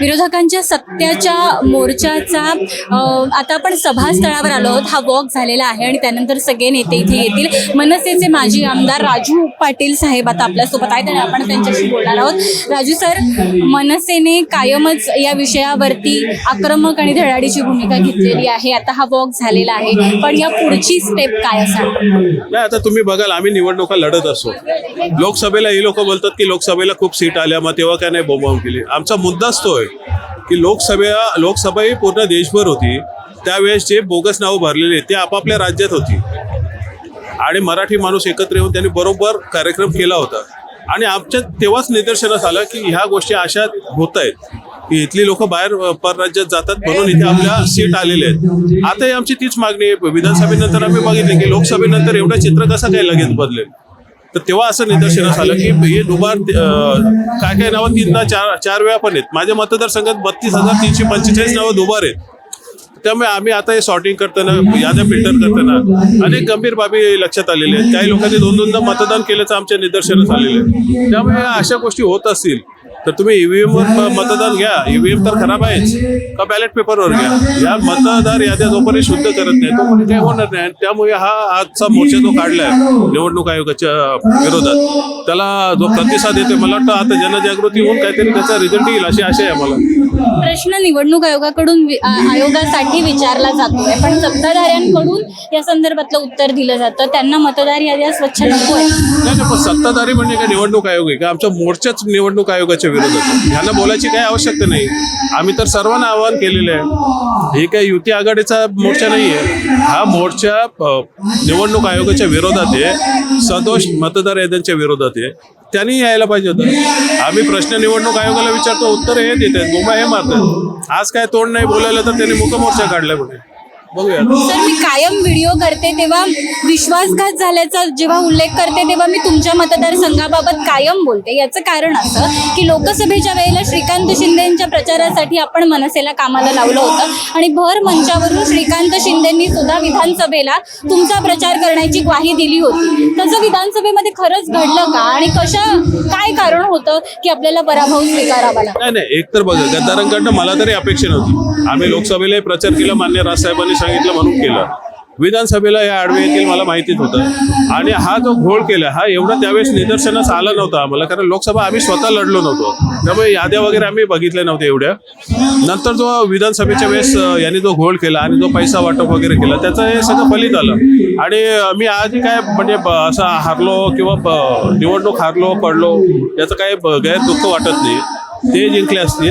विरोधकांच्या सत्याच्या मोर्चाचा आता आपण सभास्थळावर आलो आहोत. हा वॉक झालेला आहे आणि त्यानंतर सगळे नेते इथे येतील. मनसेचे माजी आमदार राजू पाटील साहेब आता आपल्यासोबत आहेत आणि आपण त्यांच्याशी बोलणार आहोत. राजू सर मनसेने कायमच या विषयावरती आक्रमक आणि धडाडीची भूमिका घेतलेली आहे. आता हा वॉक झालेला आहे. पण या पुढची स्टेप काय असणार नाही आता तुम्ही बघाल आम्ही निवडणुका लढत असतो. लोकसभेला ही लोक बोलतात की लोकसभेला खूप सीट आल्या मग तेव्हा काय नाही बोंबाबोंब केली. आमचा मुद्दाच तो आहे की लोकसभा लोकसभा ही पूर्ण देशभर होती. त्यावेळेस जे बोगस नावं भरलेले ते आपापल्या राज्यात होती. आणि मराठी माणूस एकत्र येऊन त्यांनी बरोबर कार्यक्रम केला होता. आणि आमच्या तेव्हाच निदर्शनास आलं की ह्या गोष्टी अशा होत आहेत. की इथली लोक बाहेर परराज्यात जातात म्हणून इथे आपल्या सीट आलेले आहेत. आता आमची तीच मागणी आहे. विधानसभेनंतर आम्ही बघितले की लोकसभेनंतर एवढं चित्र कसं काय लगेच बदलेल? तर तेव्हा असं निदर्शनास आलं की हे दुबार काय काय नावं तीनदा चार चार वेळा पण आहेत. माझ्या मतदारसंघात बत्तीस हजार तीनशे पंचेचाळीस नावं दुबार आहेत. त्यामुळे आम्ही आता हे सॉर्टिंग करताना याद्या फिल्टर करताना अनेक गंभीर बाबी लक्षात आलेल्या आहेत. काही लोकांनी दोन दोनदा मतदान केल्याचं आमच्या निदर्शनास आलेलं आहे. त्यामुळे अशा गोष्टी होत असतील तर तुम्ही ईव्हीएम वर म- मतदान घ्या. ईव्हीएम तर खराब आहेच का बॅलेट पेपरवर घ्या? या मतदार याद्या जोपर्यंत शुद्ध करत नाही तोपर्यंत काही होणार नाही. आणि त्यामुळे हा आजचा मोर्चा जो काढलाय निवडणूक आयोगाच्या विरोधात त्याला जो प्रतिसाद येतोय मला वाटतं आता जनजागृती होऊन काहीतरी त्याचा रिझल्ट येईल अशी आशा आहे मला प्रश्न निवडणूक आयोगाकडून आयोगासाठी विचारला जातोय पण सत्ताधाऱ्यांकडून या संदर्भातलं उत्तर दिलं जातं. त्यांना मतदार याद्या स्वच्छ नको आहे सत्ताधारी म्हणजे काय निवडणूक आयोग आहे का? आमच्या मोर्चाच निवडणूक आयोगाच्या विरोध होतो. ह्यांना बोलायची काही आवश्यकता नाही. आम्ही तर सर्वांना आवाहन केलेलं आहे. हे काही युती आघाडीचा मोर्चा नाही आहे. हा मोर्चा निवडणूक आयोगाच्या विरोधात आहे. सदोष मतदार याद्यांच्या विरोधात आहे. त्यांनी यायला पाहिजे होतं. आम्ही प्रश्न निवडणूक आयोगाला विचारतो उत्तर हे देत आहेत बोंबा हे मारतात आज काय तोंड नाही बोलायला तर त्यांनी मुख मोर्चा काढलाय बघूया. सर मी कायम व्हिडिओ करते तेव्हा विश्वासघात झाल्याचा जेव्हा उल्लेख करते तेव्हा मी तुमच्या मतदारसंघाबाबत कायम बोलते. याचं कारण असं की लोकसभेच्या वेळेला श्रीकांत शिंदेच्या प्रचारासाठी आपण मनसेला कामाला लावलं होतं आणि भर मंचावरून श्रीकांत शिंदेंनी सुद्धा विधानसभेला तुमचा प्रचार करण्याची ग्वाही दिली होती. तसं विधानसभेमध्ये खरंच घडलं का? आणि कशा काय कारण होतं की आपल्याला पराभव स्वीकारावा लागला? नाही नाही एक तर बघा गद्दारांकडनं मला तरी अपेक्षा नव्हती. आम्ही लोकसभेलाही प्रचार केला मान्य राजसाहेबांनी सांगितलं म्हणून केलं. विधानसभेला या आडवे येतील मला माहितीच होतं. आणि हा जो घोळ केला हा एवढा त्यावेळेस निदर्शनास आला नव्हता आम्हाला कारण लोकसभा आम्ही स्वतः लढलो नव्हतो. त्यामुळे याद्या वगैरे आम्ही बघितल्या नव्हत्या एवढ्या. नंतर जो विधानसभेच्या वेळेस यांनी जो घोळ केला आणि जो पैसा वाटप वगैरे केला त्याचं हे सगळं फलित आलं. आणि मी आजही काय म्हणजे असं हारलो किंवा निवडणूक हारलो पडलो याचं काही गैरदुःख गैर दुःख वाटत नाही. ते जिंकले असतील.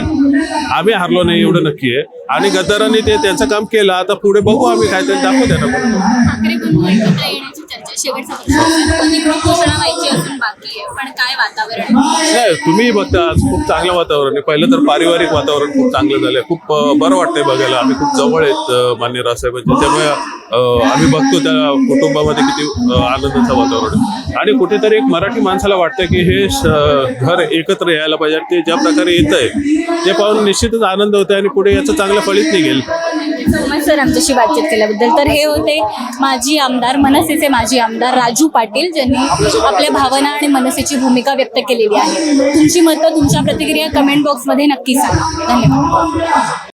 आम्ही हारलो नाही एवढं नक्की आहे. आणि गद्दारांनी ते त्यांचं काम केलं आता पुढे बघू आम्ही काय तरी दाखवू त्यांना. ठाकरे एकत्र येण्याची चर्चा शेवटचा प्रश्न घोषणा व्हायची अजून बाकी आहे. पण काय वातावरण? नाही तुम्ही बघता आज खूप चांगलं वातावरण आहे. पहिलं तर पारिवारिक वातावरण खूप चांगलं झालंय. खूप अं, बरं वाटतंय बघायला. आम्ही खूप जवळ आहेत अं, मान्य राजसाहेबांचे त्यामुळे अं, आम्ही बघतो त्या कुटुंबामध्ये किती अं, आनंदाचं वातावरण आहे. आणि कुठेतरी एक मराठी माणसाला वाटतं की हे घर एकत्र यायला पाहिजे. आणि ते ज्या प्रकारे येत आहे ते पाहून निश्चितच आनंद होतोय आणि पुढे याचं चांगलं फळीत निघेल. सोमय सर आमच्याशी बातचीत केल्याबद्दल. तर हे होते माजी आमदार मनसेचे माजी आमदार राजू पाटील ज्यांनी आपल्या भावना आणि मनसेची भूमिका व्यक्त केलेली आहे. तुमची मतं तुमच्या प्रतिक्रिया कमेंट बॉक्समध्ये नक्की सांगा. धन्यवाद.